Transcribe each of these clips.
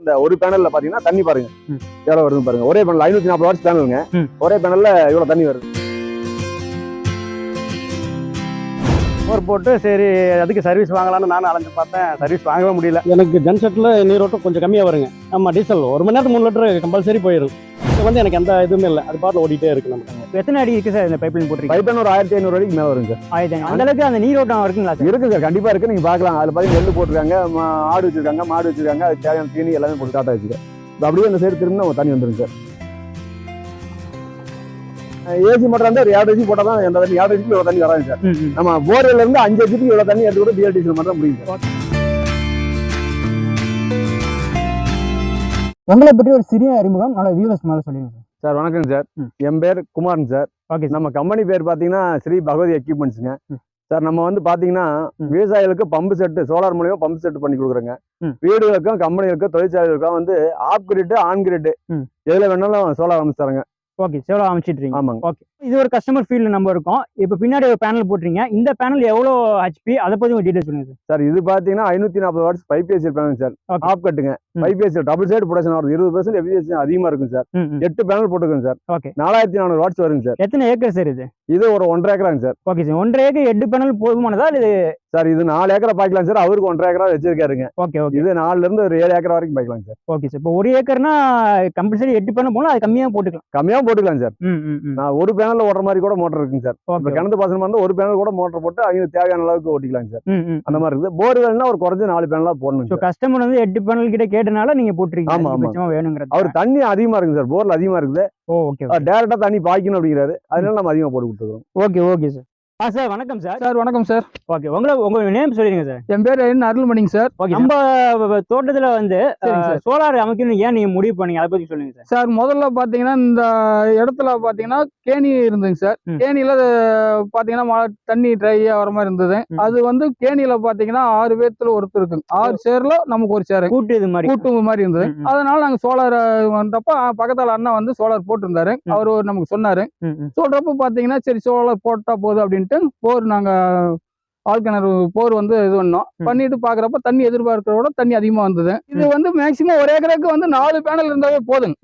இந்த ஒரு பேனல்ல பாத்தீங்கன்னா தண்ணி பாருங்க. எவ்வளவு வருது பாருங்க. ஒரே பேனல் ஐநூத்தி நாற்பது வாட்ஸ் பேனலுங்க. ஒரே பேனல்ல இவ்வளவு தண்ணி வருது. போர் போட்டு சரி அதுக்கு சர்வீஸ் வாங்கலாம்னு நானும் அலைஞ்சு பார்த்தேன். சர்வீஸ் வாங்கவே முடியல. எனக்கு ஜன்செட்டில் நீரோட்டம் கொஞ்சம் கம்மியாக வருங்க. ஆமாம் டீசல் ஒரு மணி நேரத்துக்கு மூணு லிட்டர் கம்பல்சரி போயிடும் வந்து எனக்கு எந்த இதுவுமே இல்லை. அது பாட்டில் ஓடிட்டே இருக்கு நமக்கு. எத்தனை அடி இருக்கு சார் இந்த பைப்லைன் போட்டிருக்கீங்க? பைப் ஒரு ஆயிரத்தி ஐநூறு வரைக்கும் மேல வருங்க. சார் ஆயிரத்தி அந்த அளவுக்கு அந்த நீரோட்டம் இருக்குங்களா சார்? இருக்கு சார். கண்டிப்பா இருக்கு. நீங்க பாக்கலாம். அதுல பாத்தீங்கன்னா நெல் போட்டிருக்காங்க. ஆடு வச்சிருக்காங்க மாடு வச்சிருக்காங்க. அதுக்கு தேவையான தீனி எல்லாமே போட்டு காட்ட வச்சிருக்கேன் அப்படியே அந்த சைடு திரும்ப தண்ணி வந்துரும் சார். ஏசி மோட்டர் வந்து ஒரு ஏழு ஏசி போட்டா தான் எந்த தண்ணி. ஏழு ஏசிக்கு இவ்வளவு தண்ணி வராது சார். நம்ம போர்ல இருந்து அஞ்சு ஏசிக்கு இவ்வளவு தண்ணி எடுத்து கூட பிஎல் டீசல் மட்டும் தான் முடியும் சார். உங்களை பற்றி ஒரு சிறிய அறிமுகம். நல்ல வியூவர்ஸ் மேலே சொல்லுங்க சார். சார் வணக்கம் சார். என் பேர் குமாரன் சார். ஓகே நம்ம கம்பெனி பேர் பாத்தீங்கன்னா ஸ்ரீ பகவதி எக்யூப்மெண்ட்ஸுங்க. சார் நம்ம வந்து பாத்தீங்கன்னா ம். விவசாயிகளுக்கு பம்பு செட்டு சோலார் மூலியமா பம்பு செட் பண்ணி கொடுக்குறோங்க. வீடுகளுக்கும் கம்பெனிகளுக்கும் தொழிற்சாலைகளுக்கும் வந்து ஆப் கிரிட் ஆன் கிரிட். எதுல வேணாலும் சோலார் அமைச்சு தரங்க. ஓகே எவ்வளோ அமைச்சிட்றீங்க. ஆமாங்க. ஓகே. இது ஒரு கஸ்டமர் ஃபீல்டு நம்ம இருக்கோம். இப்போ பின்னாடி ஒரு பேனல் போட்டுறீங்க இந்த பேனல் எவ்வளோ ஹெச்பி அதை பற்றி ஒரு டீடைல் சொல்லுங்க சார் இது பாத்தீங்கன்னா ஐநூத்தி நாற்பது வாட்ஸ் பைபிஎஸ்சி பேனல் சார். ஆப் கட்டுங்க. ம். பைபிஎஸ்சி டபுள் சைடு ப்ரொடக்ஷன் வருது இருபது பர்சன்ட் எஃபிஎஸ்சி அதிகமா இருக்கும் சார். எட்டு பேனல் போட்டுக்கோங்க சார் ஓகே நாலாயிரத்தி நானூறு வாட்ஸ் வருங்க சார் எத்தனை ஏக்கர் சார் இது? இது ஒரு ஒன்றரை ஏக்கராங்க சார் ஓகே சார் ஒன்றரை ஏக்கர் எட்டு பேனல் போதுமானதா இது? சார் இது நாலு ஏக்கரா பாய்க்கலாம் சார் அவருக்கு ஒன்றரை ஏக்கரா வச்சிருக்காருங்க. ஓகே ஓகே இது நாலுல இருந்து ஒரு ஏழு ஏக்கரா வரைக்கும் பாய்க்கலாம் சார் ஓகே சார் இப்போ ஒரு ஏக்கர்னா கம்பல்சரி எட்டு பேனல் போனால் அது கம்மியாக போட்டுக்கலாம். கம்மியாவும் போட்டுக்கலாம் சார் நான் ஒரு பேனல்ல ஓடுற மாதிரி கூட மோட்டர் இருக்குங்க சார். இப்போ கிணத்து பாசனம் வந்து ஒரு பேனல் கூட மோட்டர் போட்டு அவங்களுக்கு தேவையான அளவுக்கு ஓட்டிக்கலாம் சார். அந்த மாதிரி இருக்குது. போர் வேணும்னா ஒரு குறைஞ்ச நாலு பேனலா போடணும் கஸ்டமர் வந்து எட்டு பேனல் கிட்ட கேட்டனால நீங்க போட்டுருக்கீங்க. ஆமா, ஆமா. வேணுங்கிறது அவர் தண்ணி அதிகமா இருக்குங்க சார். போர்ல அதிகமா இருக்குது. ஓகே டேரக்டா தண்ணி பாய்க்கணும் அப்படிங்கிறாரு. அதனால நம்ம அதிகமா போட்டு கொடுத்துருக்கோம். ஓகே ஓகே சார் ஆ சார் வணக்கம் சார். சார் வணக்கம் சார். ஓகே உங்களை உங்க நேம் சொல்லிடுங்க சார். என் பேர் என்ன அருள்மணிங்க சார். ஓகே நம்ம தோட்டத்துல வந்து சோலார் அமைக்கணும் ஏன் நீங்க முடிவு பண்ணீங்க? அதை பத்தி சொல்லுங்க சார். சார் முதல்ல பார்த்தீங்கன்னா இந்த இடத்துல பார்த்தீங்கன்னா கேணி இருந்துங்க சார். கேணியில் பார்த்தீங்கன்னா மழை தண்ணி ட்ரை ஆகிற மாதிரி இருந்தது. அது வந்து கேணியில் பார்த்தீங்கன்னா ஆறு பேர்த்துல ஒருத்தர் இருக்குங்க ஆறு சேர்ல நமக்கு ஒரு சேரு. கூட்டு இது மாதிரி. கூட்டு மாதிரி இருந்தது. அதனால நாங்கள் சோலார் வந்தப்ப பக்கத்துல அண்ணா வந்து சோலார் போட்டிருந்தாரு. அவர் நமக்கு சொன்னாரு. சொல்றப்ப பார்த்தீங்கன்னா சரி சோலார் போட்டா போதும் அப்படின்ட்டு போர் நாங்கள் ஆழ்கிணறு போர் வந்து இது பண்ணோம். பண்ணிட்டு பாக்குறப்ப தண்ணி எதிர்பார்க்கிறத விட தண்ணி அதிகமா வந்தது இது வந்து மேக்சிமம் ஒரு ஏக்கருக்கு வந்து நாலு பேனல் இருந்தாவே போதுங்க.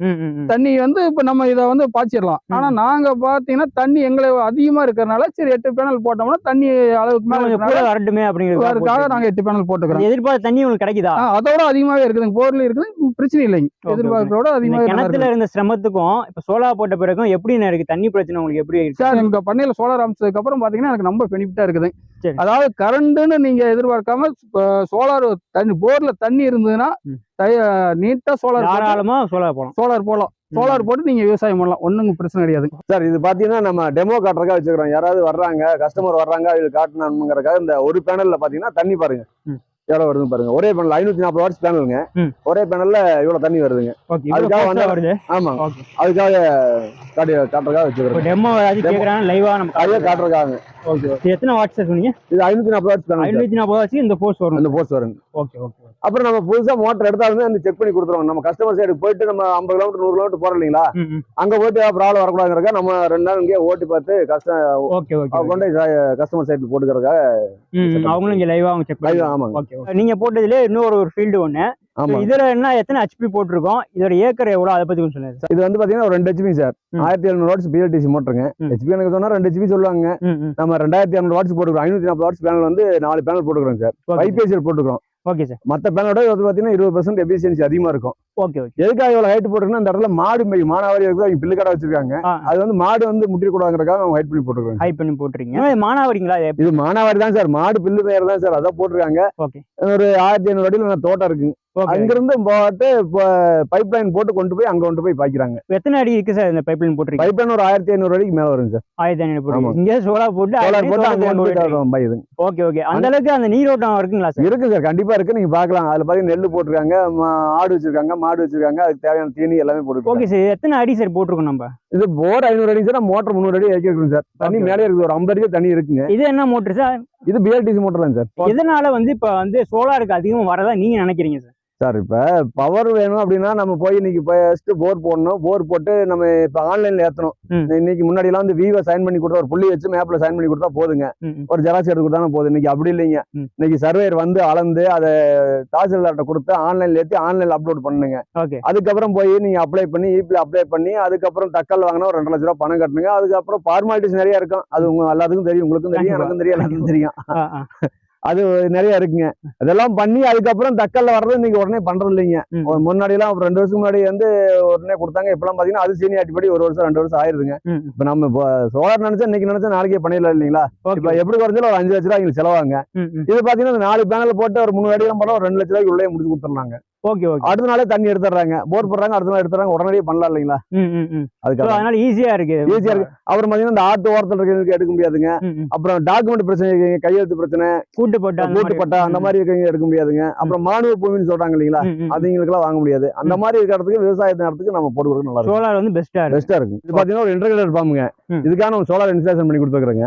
தண்ணி வந்து இப்ப நம்ம இதை வந்து பாய்ச்சிடலாம். ஆனா நாங்க பாத்தீங்கன்னா தண்ணி எங்களை அதிகமா இருக்கறனால சரி எட்டு பேனல் போட்டோம்னா தண்ணி அளவுக்கு மேல வரட்டுமே அப்படிங்கிறது அதுக்காக நாங்க எட்டு பேனல் போட்டுக்கிறோம் எதிர்பார்த்த தண்ணி உங்களுக்கு கிடைக்குதா அதோட அதிகமாவே இருக்குதுங்க போர்ல இருக்குது பிரச்சனை இல்லைங்க. எதிர்பார்க்கிறோட நல்லா கிணத்துல. இருந்த சிரமத்துக்கும் இப்ப சோலார் போட்ட பிறகும் எப்படி இருக்கு தண்ணி பிரச்சனை உங்களுக்கு எப்படி சார் எங்க பண்ணையில சோலார் அமைச்சதுக்கு அப்புறம் பாத்தீங்கன்னா எனக்கு ரொம்ப பெனிஃபிட்டா இருக்குது. அதாவது கரண்ட்னு நீங்க எதிர்பார்க்காம சோலார் தண்ணி போர்ல தண்ணி இருந்ததுன்னா. நீட்டா சோலார் தாராளமா சோலார் போலாம். சோலார் போடலாம். சோலார் போட்டு நீங்க விவசாயம் பண்ணலாம். ஒண்ணுங்க பிரச்சனை கிடையாது. சார் இது பாத்தீங்கன்னா நம்ம டெமோ காட்டுறதுக்காக வச்சுக்கிறோம் யாராவது வர்றாங்க கஸ்டமர் வர்றாங்க அவங்களுக்கு காட்டணுங்கிறக்காக இந்த ஒரு பேனல்ல பாத்தீங்கன்னா தண்ணி பாருங்க. எவ்வளவு வருதுன்னு பாருங்க. ஒரே பேனல் ஐநூத்தி நாற்பது வாட்ஸ் பேனலுங்க. ஒரே பேனல்ல இவ்வளவு தண்ணி வருதுங்க. அதுக்காக வந்து- வருது. ஆமா. அதுக்காக காட்டி காட்டுறதுக்காக வச்சுக்கிறோம். டெமோ ஏதாச்சும் லைவா நம்ம அதுவே காட்டுறதுக்காக. ஓகே எத்தனை வாட்ஸ் சொன்னீங்க? இது ஐநூத்தி நாற்பது வாட்ஸ் ஐநூத்தி நாற்பது வாட்ஸ் இந்த போர்ஸ் வரும் அந்த போஸ்ட் வருங்க. ஓகே ஓகே அப்புறம் நம்ம புதுசா மோட்டர் எடுத்தாலுமே அந்த செக் பண்ணி கொடுத்துருவோம் நம்ம கஸ்டமர் சைடு போயிட்டு நம்ம ஐம்பது கிலோமீட்டர் நூறு கிலோமீட்டர் போறோம் இல்லைங்களா? அங்க போயிட்டு ப்ராப்ளம் வரக்கூடாதுங்கிறக்கா நம்ம ரெண்டு நாள் இங்கே ஓட்டி பார்த்து கஸ்டம் கொண்டு கஸ்டமர் சைடு போட்டுக்கிறதுக்காக அவங்களும் இங்க லைவா அவங்க செக் பண்ணி ஆமாங்க. நீங்க போட்டதுல இன்னொரு ஒரு ஃபீல்டு ஒண்ணு. இதுல என்ன எத்தனை ஹெச்பி போட்டிருக்கோம்? இதோட ஏக்கர் எவ்வளவு? அதை பத்தி கொஞ்சம் சொல்லுங்க இது வந்து பாத்தீங்கன்னா ஒரு ரெண்டு ஹெச்பி சார். ஆயிரத்தி எழுநூறு வாட்ஸ் பிஎல்டிசி மோட்டருங்க. ஹெச்பி எனக்கு சொன்னா ரெண்டு ஹெச்பி சொல்லுவாங்க. நம்ம ரெண்டாயிரத்தி இரநூறு வாட்ஸ் போட்டுக்கிறோம். ஐநூத்தி நாற்பது வாட்ஸ் பேனல் வந்து நாலு பேனல் போட்டுக்கிறோம் சார் ஐபிஎஸ்எல் போட்டுக்கிறோம். ஓகே சார் மற்ற பேனலோட வந்து பாத்தீங்கன்னா இருபது பர்சன்ட் எஃபிஷியன்சி அதிகமா இருக்கும். ஓகே ஓகே எதுக்காக இவ்வளவு ஹைட் போட்டுருக்கோம்னா அந்த இடத்துல மாடு மேய் மானாவாரி இருக்குது அவங்க பில்லு கடை வச்சிருக்காங்க. அது வந்து மாடு வந்து முட்டிக்கூடாதுங்கிறக்காக அவங்க ஹைட் பண்ணி போட்டுருக்காங்க. ஹை பண்ணி போட்டிருக்கீங்க. மானாவரிங்களா? இது மானாவாரி தான் சார். மாடு பில்லு மேயர் தான் சார். அதான் போட்டிருக்காங்க. ஓகே ஒரு ஆயிரத்தி ஐநூறு அடியில் தோட்டம் இருக்கு. ஓகே அங்கிருந்து போட்டு பைப் லைன் போட்டு கொண்டு போய் அங்க கொண்டு போய் பாய்க்கிறாங்க. எத்தனை அடி இருக்கு சார் இந்த பைப் லைன் போட்டிருக்கீங்க? பைப் லைன் ஒரு ஆயிரத்தி ஐநூறு அடிக்கு மேல வருங்க சார். ஆயிரத்தி ஐநூறு போட்டு. இங்கே சோலார் போட்டு சோலார் போட்டு ஓகே ஓகே அந்த அளவுக்கு அந்த நீரோட்டம் இருக்குங்களா சார்? இருக்கு சார். கண்டிப்பா இருக்கு. நீங்க பாக்கலாம். அதுல பாத்தீங்கன்னா நெல் போட்டிருக்காங்க. ஆடு வச்சிருக்காங்க. மாடு வச்சிருக்காங்க. அதுக்கு தேவையான தீனி எல்லாமே போட்டு ஓகே சார் எத்தனை அடி சார் போட்டிருக்கோம் நம்ம? இது போர் ஐநூறு அடி சார் மோட்டர் முந்நூறு அடி இறக்கி சார் தண்ணி. மேலே இருக்குது. ஒரு ஐம்பது அடி தண்ணி இருக்குங்க. இது என்ன மோட்டர் சார் இது பிஎல்டிசி மோட்டர் தான் சார் எதனால வந்து இப்ப வந்து சோலாருக்கு அதிகம் வரதா நீங்க நினைக்கிறீங்க சார் சார் இப்போ பவர் வேணும் அப்படின்னா நம்ம போய் இன்னைக்கு ஃபர்ஸ்ட் போர் போடணும். போர் போட்டு நம்ம இப்போ ஆன்லைன்ல ஏற்றணும். இன்னைக்கு முன்னாடிலாம் வந்து விவோ சைன் பண்ணி கொடுத்தா ஒரு புள்ளி வச்சு மேப்ல சைன் பண்ணி கொடுத்தா போதுங்க. ஒரு ஜெராக்ஸ் எடுத்து கொடுத்தா போதும். இன்னைக்கு அப்படி இல்லைங்க. இன்னைக்கு சர்வேயர் வந்து அளந்து அதை தாசில்தார்ட்ட கொடுத்து ஆன்லைன்ல ஏற்றி ஆன்லைன்ல அப்லோட் பண்ணுங்க. ஓகே. அதுக்கப்புறம் போய் நீங்க அப்ளை பண்ணி இபில அப்ளை பண்ணி அதுக்கப்புறம் தக்கல் வாங்கினா ஒரு ரெண்டு லட்ச ரூபா பணம் கட்டணுங்க. அதுக்கப்புறம் ஃபார்மாலிட்டிஸ் நிறைய இருக்கும். அது உங்க எல்லாத்துக்கும் தெரியும். உங்களுக்கும் தெரியும். எனக்கும் தெரியும். எல்லாத்துக்கும் தெரியும். அது நிறைய இருக்குங்க. அதெல்லாம் பண்ணி அதுக்கப்புறம் தக்கல்ல வர்றது இன்னைக்கு உடனே பண்றது இல்லைங்க முன்னாடி எல்லாம் ரெண்டு வருஷம் முன்னாடி வந்து உடனே கொடுத்தாங்க. இப்பெல்லாம் பாத்தீங்கன்னா அது சீனியாட்டி படி ஒரு வருஷம் ரெண்டு வருஷம் ஆயிருதுங்க. இப்ப நம்ம சோலார் நினைச்சா இன்னைக்கு நினைச்சா நாளைக்கே பண்ணிடலாம் இல்லைங்களா? இப்ப எப்படி குறைஞ்சாலும் ஒரு அஞ்சு லட்ச ரூபா எங்களுக்கு செலவாங்க. இது பாத்தீங்கன்னா நாலு பேனல் போட்டு ஒரு மூணு அடிலாம் பண்ணா ஒரு ரெண்டு லட்ச ரூபாய்க்கு உள்ளே முடிச்சு கொடுத்துறாங்க ஓகே ஓகே அடுத்த நாளே தண்ணி எடுத்துறாங்க போர் போடுறாங்க அடுத்த நாள் எடுத்துறாங்க உடனடியே பண்ணலாம் இல்லைங்களா? அதுக்காக அதனால ஈஸியா இருக்கு. ஈஸியா இருக்கு. அப்புறம் பாத்தீங்கன்னா இந்த ஆட்டு ஓரத்தில் இருக்கிறவங்களுக்கு எடுக்க முடியாதுங்க. அப்புறம் டாக்குமெண்ட் பிரச்சனை இருக்குங்க கையெழுத்து பிரச்சனை கூட்டு போட்டா கூட்டு. பட்டா அந்த மாதிரி இருக்கவங்க எடுக்க முடியாதுங்க. அப்புறம் மானுவ பூமின்னு சொல்றாங்க இல்லைங்களா? ம், ம். அதுங்களுக்கெல்லாம் வாங்க முடியாது. அந்த மாதிரி இருக்கிற இடத்துக்கு விவசாய நேரத்துக்கு நம்ம போட்டு நல்லா சோலார் வந்து பெஸ்டா இருக்கு. பெஸ்டா இருக்கும் இது பாத்தீங்கன்னா ஒரு இன்டர்கிரேட்டர் பாம்புங்க. இதுக்கான சோலார் இன்ஸ்டாலேஷன் பண்ணி கொடுத்துருக்காங்க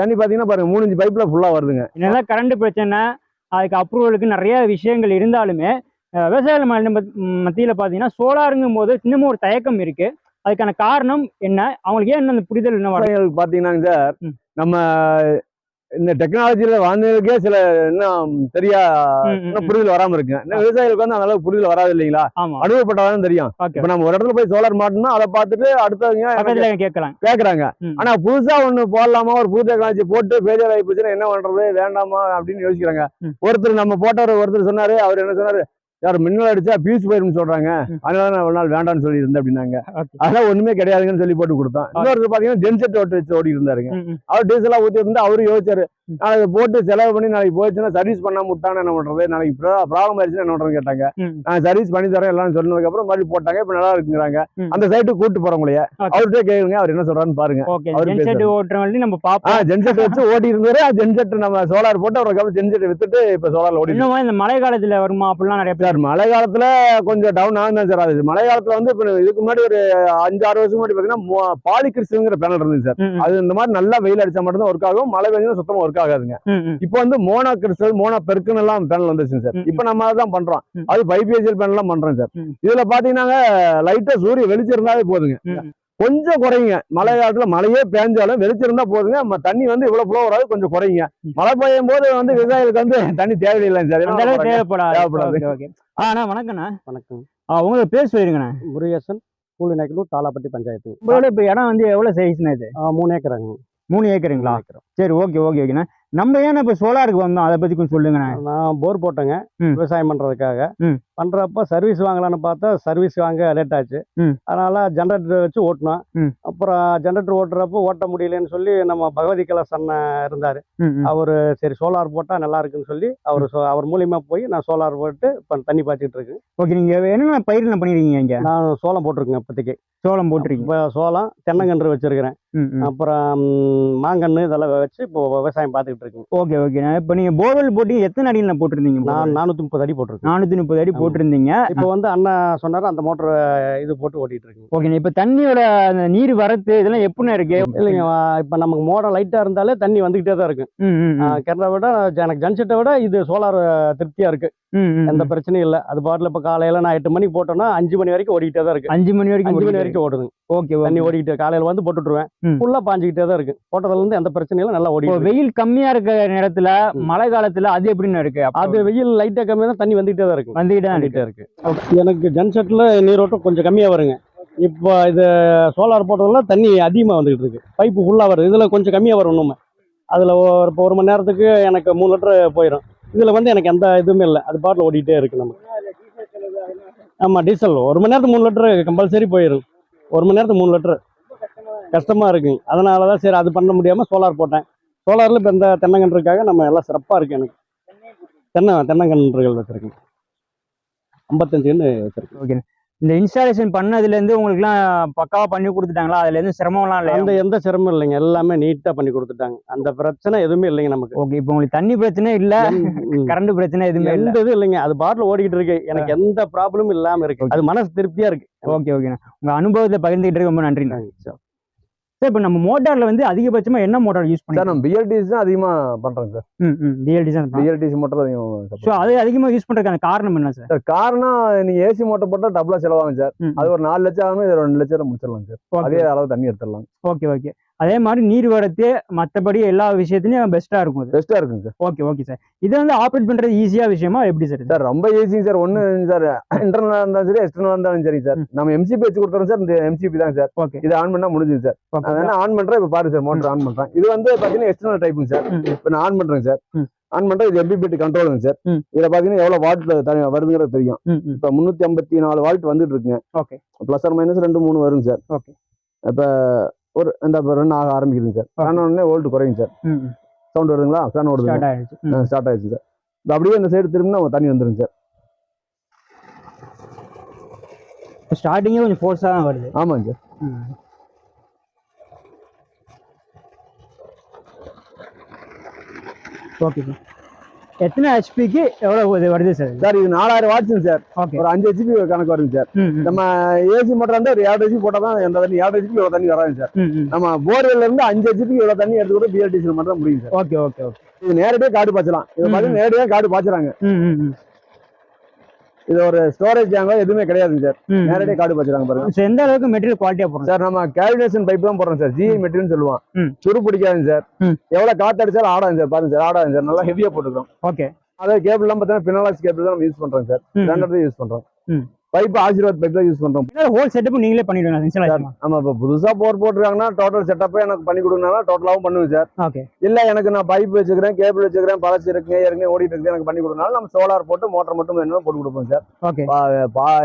தண்ணி பாத்தீங்கன்னா பாருங்க மூணு இன்ச்சு பைப்ல ஃபுல்லா வருதுங்க. என்னதான் கரண்ட் பிரச்சனை அதுக்கு அப்ரூவலுக்கு நிறைய விஷயங்கள் இருந்தாலுமே விவசாயிகள் மத்தியில பாத்தீங்கன்னா சோலாருங்கும் போது இன்னமும் ஒரு தயக்கம் இருக்கு. அதுக்கான காரணம் என்ன? அவங்களுக்கு ஏன் அந்த புரிதல் என்ன வர விவசாயிகளுக்கு பாத்தீங்கன்னா சார். நம்ம இந்த டெக்னாலஜில வாழ்ந்தவங்களுக்கே சில இன்னும் சரியா இன்னும். புரிதல் வராம இருக்கு. இன்னும் விவசாயிகளுக்கு வந்து அந்த அளவுக்கு புரிதல் வராது இல்லைங்களா? அனுபவப்பட்டாதான் தெரியும். இப்ப நம்ம ஒரு இடத்துல போய் சோலார் மாட்டோம்னா அதை பார்த்துட்டு அடுத்தவங்க கேக்குறாங்க ம். ஆனா புதுசா ஒண்ணு போடலாமா? ஒரு புது டெக்னாலஜி போட்டு ஃபெயிலியர் ஆகி போச்சுன்னா என்ன பண்றது? வேண்டாமா? அப்படின்னு யோசிக்கிறாங்க. ஒருத்தர் நம்ம போட்டவர் ஒருத்தர் சொன்னாரு அவர் என்ன சொன்னாரு? யார் மின்னல் அடிச்சா பீஸ் போயிரும்னு சொல்றாங்க. அதனால நான் ஒரு நாள் வேண்டாம்னு சொல்லி இருந்தேன் அப்படின்னாங்க அதெல்லாம் ஒண்ணுமே கிடையாதுங்கன்னு சொல்லி போட்டு கொடுத்தோம் இன்னொருத்தர் பாத்தீங்கன்னா ஜென்செட் ஓட்டு வச்சு ஓடி இருந்தாருங்க. அவர் டீசலா ஊத்தி இருந்தா அவரு யோசிச்சாரு. நாளைக்கு போட்டு செலவு பண்ணி நாளைக்கு போச்சுன்னா சர்வீஸ் பண்ணாம விட்டானா என்ன பண்றது? நாளைக்கு ப்ராப்ளம் ஆயிடுச்சுன்னா என்ன பண்றது கேட்டாங்க. நான் சர்வீஸ் பண்ணி தரேன் எல்லாம் சொன்னதுக்கு அப்புறம் மறுபடியும் போட்டாங்க. இப்ப நல்லா இருக்குங்கிறாங்க. அந்த சைட்டு கூட்டு போறவங்களையே ஓகே. அவர்கிட்ட கேளுங்க. அவர் என்ன சொல்றாருன்னு பாருங்க. ஜென்செட் ஓட்டுறவங்க நம்ம ஆ பார்ப்போம். ஜென்செட் வச்சு ஓடி இருந்தாரு. ஜென்செட் நம்ம சோலார் போட்டு அவருக்கு அப்புறம் ஜென்செட் வித்துட்டு இப்ப சோலார் ஓடி இந்த மழை காலத்துல வருமா? அப்படிலாம் நிறைய பேர் சார் மழை காலத்துல கொஞ்சம் டவுன் ஆகும் தான் சார் அது மழை காலத்துல வந்து இப்ப இதுக்கு முன்னாடி ஒரு அஞ்சு ஆறு வருஷம் முன்னாடி பாத்தீங்கன்னா பாலிகிறிஸ்துங்கிற பேனல் இருந்துச்சு சார். அது இந்த மாதிரி நல்லா வெயில் அடிச்சா மட்டும் தான் ஒர்க் ஆகும் மழை பெஞ்சா சுத்தமா ஒர்க் ஆகாதுங்க. இப்போ வந்து மோனா கிறிஸ்டல் மோனா பெருக்குன்னு எல்லாம் பேனல் வந்துச்சுங்க சார் இப்போ நம்ம அதான் பண்றோம். அது பைபிஎஸ்எல் பேனல் எல்லாம் பண்றோம் சார். இதுல பாத்தீங்கன்னா லைட்டா சூரிய வெளிச்சம் இருந்தாலே போதுங்க. கொஞ்சம் குறையுங்க மழை காலத்துல மழையே பேஞ்சாலும் வெளிச்சம் இருந்தா போதுங்க. தண்ணி வந்து இவ்வளவு ஃப்ளோ வராது கொஞ்சம் குறையுங்க. மழை பெய்யும் போது வந்து விவசாயிகளுக்கு வந்து தண்ணி தேவையில்லைங்க சார். தேவைப்படாது. தேவைப்படாது. Okay okay. ஆ அண்ணா வணக்கண்ணா வணக்கம். ஆ, உங்களுக்கு பேர் சொல்லிருங்கண்ணா. முருகேசன் கூலிநாயக்கனூர் தாலாப்பட்டி பஞ்சாயத்து. உங்களோட இப்போ இடம் வந்து எவ்வளவு சைஸ்ண்ணா இது? மூணு ஏக்கராங்க. மூணு ஏக்கருங்களா? ஏக்கர். சரி ஓகே ஓகே ஓகேண்ணா. நம்ம ஏன்னா இப்போ சோலாருக்கு வந்தோம் அதை பத்தி கொஞ்சம் சொல்லுங்கண்ணா நான் போர் போட்டேங்க. விவசாயம் பண்றதுக்காக. பண்றப்ப சர்வீஸ் வாங்கலாம்னு பார்த்தா சர்வீஸ் வாங்க லேட் ஆச்சு. அதனால ஜென்ரேட்டர் வச்சு ஓட்டினோம் ம். அப்புறம் ஜென்ரேட்டர் ஓட்டுறப்போ ஓட்ட முடியலன்னு சொல்லி நம்ம பகவதி கலஸ் அண்ணன் இருந்தாரு. அவரு சரி சோலார் போட்டா நல்லா இருக்குன்னு சொல்லி அவர் அவர் மூலியமா போய் நான் சோலார் போட்டு இப்போ தண்ணி பாய்ச்சிட்டு இருக்கேன் ஓகே நீங்க என்னென்ன பயிர் என்ன பண்ணிருக்கீங்க இங்க நான் சோளம் போட்டிருக்கேன் இப்போதைக்கு சோளம் போட்டிருக்கீங்க இப்போ சோளம் தென்னங்கன்று வச்சிருக்கிறேன். அப்புறம் மாங்கன்று இதெல்லாம் வச்சு இப்போ விவசாயம் பார்த்துக்கிட்டு இருக்கேன் ஓகே ஓகேண்ணா இப்போ நீங்க போர்வெல் போட்டு எத்தனை அடியில் போட்டிருந்தீங்க நான் நானூத்தி முப்பது அடி போட்டிருக்கேன். நானூத்தி முப்பது அடி. போட்டிருந்தீங்க. இப்போ வந்து அண்ணா சொன்னாரு அந்த மோட்டர் இது போட்டு ஓட்டிட்டு இருக்கேன் ஓகேண்ணா இப்போ தண்ணியோட அந்த நீர் வரத்து இதெல்லாம் எப்படிண்ணா இருக்கு? இல்லைங்க இப்போ நமக்கு மோடம் லைட்டா இருந்தாலே தண்ணி வந்துகிட்டே தான் இருக்கு ம், ம், ம். கிணற விட எனக்கு ஜன்செட்டை விட இது சோலார் திருப்தியா இருக்கு. ம், ம், எந்த. பிரச்சனையும் இல்லை. அது பாட்டில் இப்போ காலையில நான் எட்டு மணிக்கு போட்டோம்னா அஞ்சு மணி வரைக்கும் ஓடிக்கிட்டே தான் இருக்கு. அஞ்சு மணி வரைக்கும் அஞ்சு மணி வரைக்கும் ஓடுது ஓகே தண்ணி ஓடிக்கிட்டு காலையில வந்து போட்டுட்டுருவேன். ஃபுல்லா பாஞ்சுக்கிட்டே தான் இருக்கு. போட்டதுல இருந்து எந்த பிரச்சனையும் இல்லை நல்லா இருக்கு. வெயில் கம்மியா இருக்க நேரத்துல. மழை காலத்துல அது எப்படிண்ணா இருக்கு? அது வெயில் லைட்டா கம்மியா தான் தண்ணி வந்துகிட்டே தான் இருக்கு. வந்துகிட்டு வந்துகிட்டே இருக்கு. எனக்கு ஜன்செட்ல நீரோட்டம் கொஞ்சம் கம்மியா வருங்க. இப்போ இது சோலார் போட்டதுல தண்ணி அதிகமாக வந்துகிட்டு இருக்கு. பைப்பு ஃபுல்லாக வருது. இதில் கொஞ்சம் கம்மியாக வரும் இன்னும் அதில் ஒரு இப்போ ஒரு மணி நேரத்துக்கு எனக்கு மூணு லிட்டர் போயிடும் இதில் வந்து எனக்கு எந்த இதுவுமே இல்லை. அது பாட்டில் ஓடிட்டே இருக்கு நமக்கு ஆமாம் டீசல் ஒரு மணி நேரத்துக்கு மூணு லிட்டரு கம்பல்சரி போயிடும் ஒரு மணி நேரத்துக்கு மூணு லிட்டரு. கஷ்டமாக இருக்குங்க அதனால தான் சரி அது பண்ண முடியாமல் சோலார் போட்டேன். சோலாரில் இப்போ இந்த தென்னங்கன்றுக்காக நம்ம எல்லாம் சிறப்பாக இருக்குது எனக்கு. தென்னை தென்னங்கன்றுகள் வச்சுருக்கேன். ஐம்பத்தஞ்சு வச்சுருக்கேன். ஓகே இந்த இன்ஸ்டாலேஷன் பண்ணதுல இருந்து உங்களுக்கு எல்லாம் பக்காவா பண்ணி கொடுத்துட்டாங்களா? அதுல இருந்து சிரமம்லாம் அந்த இல்லையா எந்த சிரமம் இல்லைங்க. எல்லாமே நீட்டா பண்ணி கொடுத்துட்டாங்க. அந்த பிரச்சனை எதுவுமே இல்லைங்க நமக்கு. ஓகே இப்போ உங்களுக்கு தண்ணி பிரச்சனை இல்ல. கரண்ட் பிரச்சனை எதுவுமே இல்ல. எந்த இது இல்லைங்க. அது பாட்டில் ஓடிக்கிட்டு இருக்கு. எனக்கு எந்த ப்ராப்ளமும் இல்லாம இருக்கு. அது மனசு திருப்தியா இருக்கு. ஓகே ஓகேண்ணா. உங்க அனுபவத்தை பகிர்ந்துகிட்டு இருக்க ரொம்ப நன்றிண்ணா. சரி. இப்போ நம்ம மோட்டார்ல வந்து அதிகபட்சமா என்ன மோட்டார் யூஸ் பண்ணி நம்ம பிஎல்டிசி தான் அதிகமா பண்றோம் சார் ம் ம். பிஎல்டி தான் பிஎல்டிசி மோட்டர் அதிகம் ஸோ. அது அதிகமா யூஸ் பண்றதுக்கான காரணம் என்ன சார் சார் காரணம் நீங்க ஏசி மோட்டர் போட்டா டபுளா செலவாகும் சார் அது ஒரு நாலு லட்சம் ஆகணும் இது ரெண்டு லட்சம் முடிச்சிடலாம் சார் அதே அளவு தண்ணி எடுத்துடலாம். ஓகே ஓகே அதே மாதிரி நீர் வரத்து மற்றபடி எல்லா விஷயத்துலையும் பெஸ்ட்டாக இருக்கும் அது. பெஸ்டா இருக்குங்க சார். ஓகே ஓகே சார் இது வந்து ஆப்ரேட் பண்ணுறது ஈஸியாக விஷயமா எப்படி சார்? சார் ரொம்ப ஈஸிங்க சார் ஒண்ணு சார். இன்டர்னல் இருந்தாலும் சரி எக்ஸ்டர்னல் இருந்தாலும் சரி சார். நம்ம எம்சிபி வச்சு கொடுத்துறோம் சார். இந்த எம்சிபி தான் சார். ஓகே இது ஆன் பண்ணா முடிஞ்சுது சார். வேணா ஆன் பண்றேன் இப்ப பாருங்க சார் மோட்டர் ஆன் பண்றேன். இது வந்து பாத்தீங்கன்னா எக்ஸ்டர்னல் டைப்புங்க சார். இப்ப நான் ஆன் பண்றேன் சார். ஆன் பண்றேன் இது எம்பிபிடி கண்ட்ரோலுங்க சார். இதுல பாத்தீங்கன்னா எவ்வளவு வாட் வருதுங்கிறது தெரியும். இப்ப முன்னூத்தி ஐம்பத்தி நாலு வால்ட் வந்துட்டு இருக்குங்க. ஓகே பிளஸ் ஆர் மைனஸ் ரெண்டு மூணு வருங்க சார். ஓகே இப்ப ஒரு இந்த ரன் ஆக ஆரம்பிக்குதுங்க சார். ரன் உடனே வோல்ட் குறையும் சார். சவுண்ட் வருதுங்களா? ஃபேன் ஓடுது ஸ்டார்ட் ஆயிடுச்சு. சார். அப்படியே இந்த சைடு திரும்பினா தண்ணி வந்துருங்க சார். ஸ்டார்டிங்கே கொஞ்சம் ஃபோர்ஸாக தான் வருது. ஆமாங்க சார். Okay sir. எத்தனை ஹெச்பிக்கு எவ்வளோ இது வருது சார்? சார் இது நாலாயிரம் வாட்ஸுங்க சார். ஒரு அஞ்சு ஹெச்பி கணக்கு வருங்க சார். நம்ம ஏசி மோட்டர் வந்து ஒரு ஏழு ஹெச்பி போட்டால் தான் எந்த தண்ணி ஏழு ஹெச்பி இவ்வளோ தண்ணி வராது சார். நம்ம போர்வெல்ல இருந்து அஞ்சு ஹெச்பி இவ்வளோ தண்ணி எடுத்து கூட பிஎல்டிசியில் மட்டும் முடியும் சார். ஓகே ஓகே ஓகே இது நேரடியாக காடு பாய்ச்சலாம். இது ம், பார்த்தீங்கன்னா நேரடியாக காடு பாய்ச்சறாங்க. இது ஒரு ஸ்டோரேஜ் டேங்கோ எதுவுமே கிடையாதுங்க சார். நேரடியாக காடு பாய்ச்சறாங்க பாருங்க. ஸோ எந்த அளவுக்கு மெட்டீரியல் குவாலிட்டியாக போடுறோம் சார் நம்ம கேல்குலேஷன் பைப் தான் போடுறோம் சார். ஜிஐ மெட்டீரியல் சொல்லுவோம் ம். துரு பிடிக்காதுங்க சார். எவ்வளவு காத்து அடிச்சாலும் ஆடாது சார். பாருங்க சார் ஆடாது சார். நல்லா ஹெவியா போட்டுக்கிறோம். ஓகே. அதே கேபிள் எல்லாம் பார்த்தீங்கன்னா பினாலாக்ஸ் கேபிள் தான் நம்ம யூஸ் பண்றோம் சார். ஸ்டாண்டர்ட் யூஸ் பண்றோம். பைப் ஆசீர்வாத் பைப் தான் யூஸ் பண்றோம். ஹோல் செட்டப் நீங்களே பண்ணிடுவீங்க இன்ஸ்டாலேஷன் நம்ம இப்போ புதுசா போர் போட்டுருக்காங்கன்னா டோட்டல் செட்டப்பே எனக்கு பண்ணி கொடுங்கன்னா டோட்டலாவும் பண்ணுவேன் சார். ஓகே இல்ல எனக்கு நான் பைப் வச்சுக்கிறேன் கேபிள் வச்சுக்கிறேன் பழச்சு இருக்குங்க ஏற்கனவே ஓடிட்டு இருக்கு எனக்கு பண்ணி கொடுக்கனாலும் நம்ம சோலார் போட்டு மோட்டர் மட்டும் வேணும் போட்டு கொடுப்போம் சார். ஓகே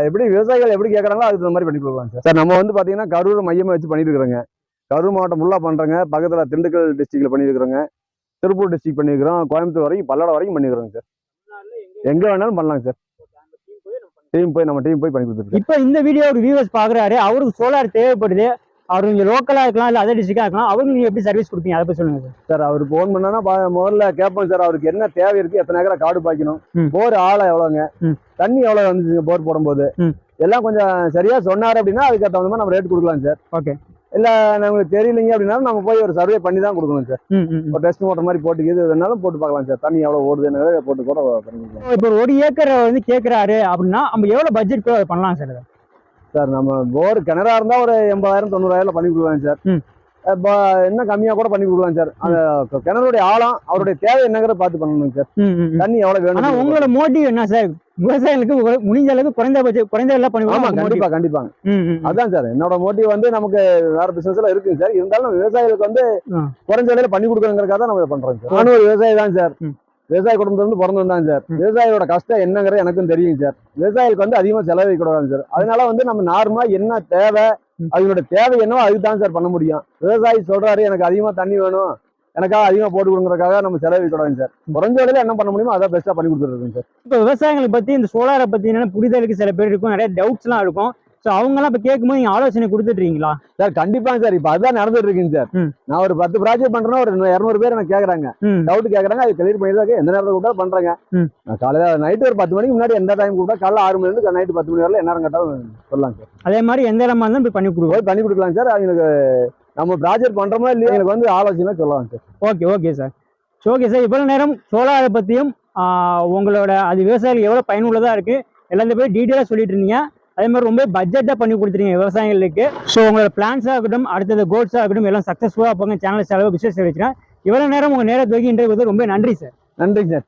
எப்படி விவசாயிகள் எப்படி கேட்கறாங்களோ அதுக்கு தகுந்த மாதிரி பண்ணி கொடுக்கலாம் சார். சார் நம்ம வந்து பாத்தீங்கன்னா கரூர் மையமா வச்சு பண்ணிட்டு இருக்கிறோங்க. கரூர் மாவட்டம் ஃபுல்லா பண்றோங்க. பக்கத்துல திண்டுக்கல் டிஸ்ட்ரிக்ட்ல பண்ணிருக்கிறோங்க. திருப்பூர் டிஸ்ட்ரிக்ட் பண்ணிருக்கிறோம். கோயம்புத்தூர் வரைக்கும் பல்லடம் வரைக்கும் பண்ணிருக்கிறோங்க சார். எங்க வேணாலும் பண்ணலாம் சார். டீம் போய் நம்ம டீம் போய் பண்ணி கொடுத்துருக்கோம் இப்போ இந்த வீடியோ ஒரு வியூவர்ஸ் பார்க்குறாரு. அவருக்கு சோலார் தேவைப்படுது. அவர் இங்கே லோக்கலாக இருக்கலாம் இல்லை அதர் டிஸ்ட்ரிக்டாக இருக்கலாம். அவருக்கு நீங்கள் எப்படி சர்வீஸ் கொடுப்பீங்க? அதை பற்றி சொல்லுங்கள் சார் சார் அவர் ஃபோன் பண்ணா பா- முதல்ல கேட்போம் சார் அவருக்கு என்ன தேவை இருக்கு எத்தனை ஏக்கரா காடு பாய்க்கணும். போர் ஆழம் எவ்வளோங்க ம். தண்ணி எவ்வளோ வந்துச்சுங்க போர் போடும்போது. எல்லாம் கொஞ்சம் சரியா சொன்னாரு அப்படின்னா அதுக்கு தகுந்த மாதிரி நம்ம ரேட் கொடுக்கலாம் சார். ஓகே இல்ல நம்மளுக்கு தெரியலைங்க அப்படின்னா நம்ம போய் ஒரு சர்வே பண்ணி தான் கொடுக்கணும் சார். ஒரு டெஸ்ட் மோட்டர் மாதிரி போட்டு இது வேணாலும் போட்டு பார்க்கலாம் சார். தண்ணி எவ்வளோ ஓடுதுன்னு போட்டு கூட பண்ணிக்கலாம். இப்போ ஒரு ஏக்கர் வந்து கேட்குறாரு அப்படின்னா நம்ம எவ்வளோ பட்ஜெட் பண்ணலாம் சார் சார் நம்ம போர் கிணறா இருந்தா ஒரு எண்பதாயிரம் தொண்ணூறாயிரம் பண்ணி கொடுக்கலாம் சார். இன்னும் கம்மியா கூட பண்ணி கொடுக்கலாம் சார். அந்த கிணறுடைய ஆழம் அவருடைய தேவை என்னங்கிறத பார்த்து பண்ணணும் சார். தண்ணி எவ்வளவு வேணும் உங்களோட மோட்டிவ் என்ன சார்? விவசாயிகளுக்கு முடிஞ்ச அளவுக்கு குறைந்த பட்ஜெட் குறைந்த எல்லாம் பண்ணுவாங்க கண்டிப்பா கண்டிப்பாங்க. அதான் சார். என்னோட மோட்டிவ் வந்து நமக்கு வேற பிசினஸ் எல்லாம் இருக்குங்க சார். இருந்தாலும் விவசாயிகளுக்கு வந்து. குறைஞ்ச விலையில பண்ணி கொடுக்கறதுக்காக தான் நம்ம பண்றோம் சார். நானும் ஒரு விவசாயி தான் சார். விவசாய குடும்பத்துல இருந்து பிறந்தவன் தான் சார். விவசாயியோட கஷ்டம் என்னங்கிறது எனக்கும் தெரியும் சார். விவசாயிகளுக்கு வந்து அதிகமா செலவழிக்க கூடாது சார். அதனால வந்து நம்ம நார்மலா என்ன தேவை. அதனோட தேவை என்னவோ அதுக்கு தான் சார் பண்ண முடியும். விவசாயி சொல்றாரு எனக்கு அதிகமா தண்ணி வேணும் எனக்காக அதிகமா போட்டு கொடுங்கறதுக்காக நம்ம செலவழிக்க கூடாது சார். குறைஞ்ச விலையில என்ன பண்ண முடியுமோ அதான் பெஸ்ட்டா பண்ணி கொடுத்துருக்கோம் சார். இப்போ விவசாயிகளை பத்தி இந்த சோலாரை பத்தி என்னென்ன புரிதலுக்கு சில பேர் இருக்கும் நிறைய டவுட்ஸ்லாம் இருக்கும். ஸோ அவங்கெல்லாம் இப்போ கேட்கும்போது நீங்கள் ஆலோசனை கொடுத்துட்றீங்களா சார் கண்டிப்பாங்க சார். இப்ப அதுதான் நடந்துட்டு இருக்குங்க சார். நான் ஒரு பத்து ப்ராஜெக்ட் பண்றேன்னா ஒரு இரநூறு பேர் எனக்கு கேக்குறாங்க. ம். டவுட் கேக்குறாங்க அது கிளியர் பண்ணி தான் எந்த நேரத்தில் கூப்பிட்டா பண்றாங்க. ம். நான் காலையில நைட்டு ஒரு பத்து மணிக்கு முன்னாடி எந்த டைம் கூப்பிட்டா காலைல ஆறு மணி இருந்து நைட்டு பத்து மணி வரல என்ன நேரம் கேட்டாலும் சொல்லலாம் சார். அதே மாதிரி எந்த இடமா இருந்தாலும் போய் பண்ணி போய் பண்ணி கொடுக்கலாம் சார். அவங்களுக்கு நம்ம ப்ராஜெக்ட் பண்றோமோ இல்லையா எங்களுக்கு வந்து ஆலோசனை சொல்லலாம் sir. Okay okay sir okay sir இவ்வளோ நேரம் சோலாரை பற்றியும் உங்களோட அது விவசாயிகளுக்கு எவ்வளோ பயனுள்ளதாக இருக்குது எல்லாத்தையும் போய் டீட்டெயிலாக சொல்லிட்டு இருந்தீங்க. அதே மாதிரி ரொம்ப பட்ஜெட்டாக பண்ணி கொடுத்துருங்க விவசாயிகளுக்கு. ஸோ உங்களோட பிளான்ஸாக இருக்கட்டும் அடுத்தது கோல்ஸாக இருக்கட்டும் எல்லாம் சக்ஸஸ்ஃபுல்லாக போங்க சேனல் செலவு பிசினஸ் வச்சுக்கிறேன் இவ்வளோ நேரம் உங்கள் நேரத்துக்கு இன்றைக்கு வந்து ரொம்ப நன்றி சார் நன்றி சார்